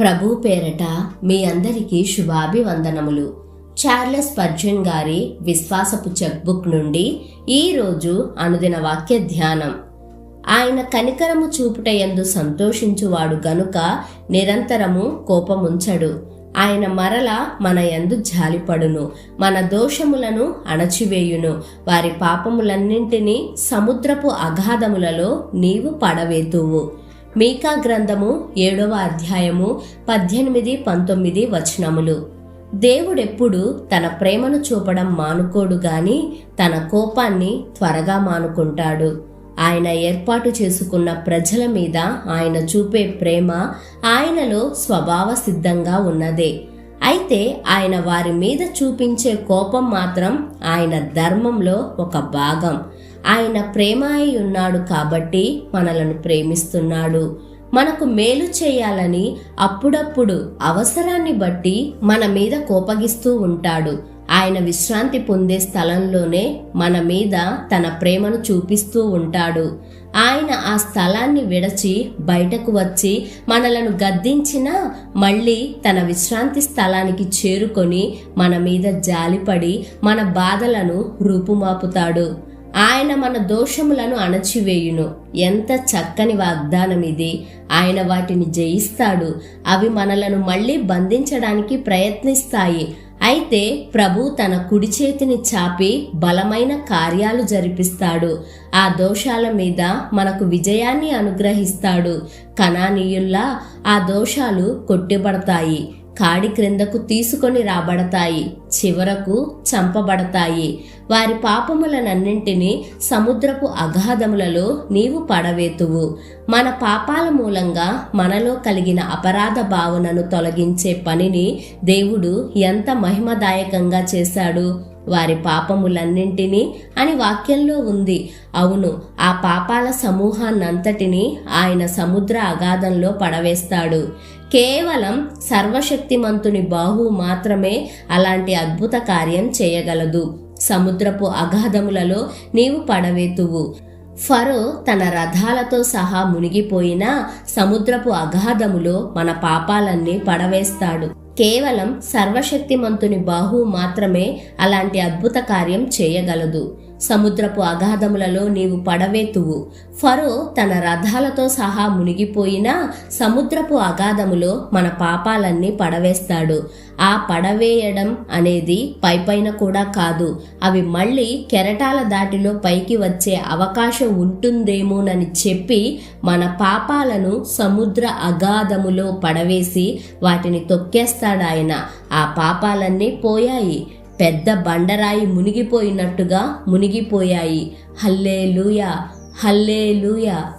ప్రభు పేరట మీ అందరికీ శుభాభివందనములు. చార్లెస్ పర్జన్ గారి విశ్వాసపు చెక్బుక్ నుండి ఈ రోజు అనుదిన వాక్య ధ్యానం. ఆయన కనికరము చూపుటయందు సంతోషించువాడు గనుక నిరంతరము కోపముంచడు. ఆయన మరల మన యందు జాలిపడును మన దోషములను అణచివేయును. వారి పాపములన్నింటినీ సముద్రపు అగాధములలో నీవు పడవేతువు. మీకా గ్రంథము ఏడవ అధ్యాయము పద్దెనిమిది పంతొమ్మిది వచనములు. దేవుడెప్పుడు తన ప్రేమను చూపడం మానుకోడు గాని తన కోపాన్ని త్వరగా మానుకుంటాడు. ఆయన ఏర్పాటు చేసుకున్న ప్రజల మీద ఆయన చూపే ప్రేమ ఆయనలో స్వభావ సిద్ధంగా ఉన్నదే. అయితే ఆయన వారి మీద చూపించే కోపం మాత్రం ఆయన ధర్మంలో ఒక భాగం. ఆయన ప్రేమ అయి ఉన్నాడు కాబట్టి మనలను ప్రేమిస్తున్నాడు. మనకు మేలు చేయాలని అప్పుడప్పుడు అవసరాన్ని బట్టి మన మీద కోపగిస్తూ ఉంటాడు. ఆయన విశ్రాంతి పొందే స్థలంలోనే మన మీద తన ప్రేమను చూపిస్తూ ఉంటాడు. ఆయన ఆ స్థలాన్ని విడచి బయటకు వచ్చి మనలను గద్దించినా మళ్ళీ తన విశ్రాంతి స్థలానికి చేరుకొని మన మీద జాలిపడి మన బాధలను రూపుమాపుతాడు. ఆయన మన దోషములను అణచివేయును. ఎంత చక్కని వాగ్దానం ఇది. ఆయన వాటిని జయిస్తాడు. అవి మనలను మళ్ళీ బంధించడానికి ప్రయత్నిస్తాయి. అయితే ప్రభు తన కుడి చేతిని చాపి బలమైన కార్యాలు జరిపిస్తాడు. ఆ దోషాల మీద మనకు విజయాన్ని అనుగ్రహిస్తాడు. కణానీయుల్లా ఆ దోషాలు కొట్టిబడతాయి. కాడి క్రిందకు తీసుకొని రాబడతాయి. చివరకు చంపబడతాయి. వారి పాపములనన్నింటినీ సముద్రపు అగాధములలో నీవు పడవేతువు. మన పాపాల మూలంగా మనలో కలిగిన అపరాధ భావనను తొలగించే పనిని దేవుడు ఎంత మహిమదాయకంగా చేశాడు. వారి పాపములన్నింటినీ అని వాక్యంలో ఉంది. అవును ఆ పాపాల సమూహాన్నంతటినీ ఆయన సముద్ర అగాధంలో పడవేస్తాడు. కేవలం సర్వశక్తిమంతుని బాహు మాత్రమే అలాంటి అద్భుత కార్యం చేయగలదు. సముద్రపు అగాధములలో నీవు పడవేతువు. ఫరో తన రథాలతో సహా మునిగిపోయినా సముద్రపు అగాధములో మన పాపాలన్నీ పడవేస్తాడు. కేవలం సర్వశక్తిమంతుని బాహు మాత్రమే అలాంటి అద్భుత కార్యం చేయగలదు. సముద్రపు అగాధములలో నీవు పడవేతువు. ఫరో తన రథాలతో సహా మునిగిపోయినా సముద్రపు అగాధములో మన పాపాలన్నీ పడవేస్తాడు. ఆ పడవేయడం అనేది పైపైన కూడా కాదు. అవి మళ్ళీ కెరటాల దాటిలో పైకి వచ్చే అవకాశం ఉంటుందేమోనని చెప్పి మన పాపాలను సముద్ర అగాధములో పడవేసి వాటిని ఆయన ఆ పాపాలన్నీ పోయాయి. పెద్ద బండరాయి మునిగిపోయినట్టుగా మునిగిపోయాయి. హల్లే లూయా హల్లే లూయా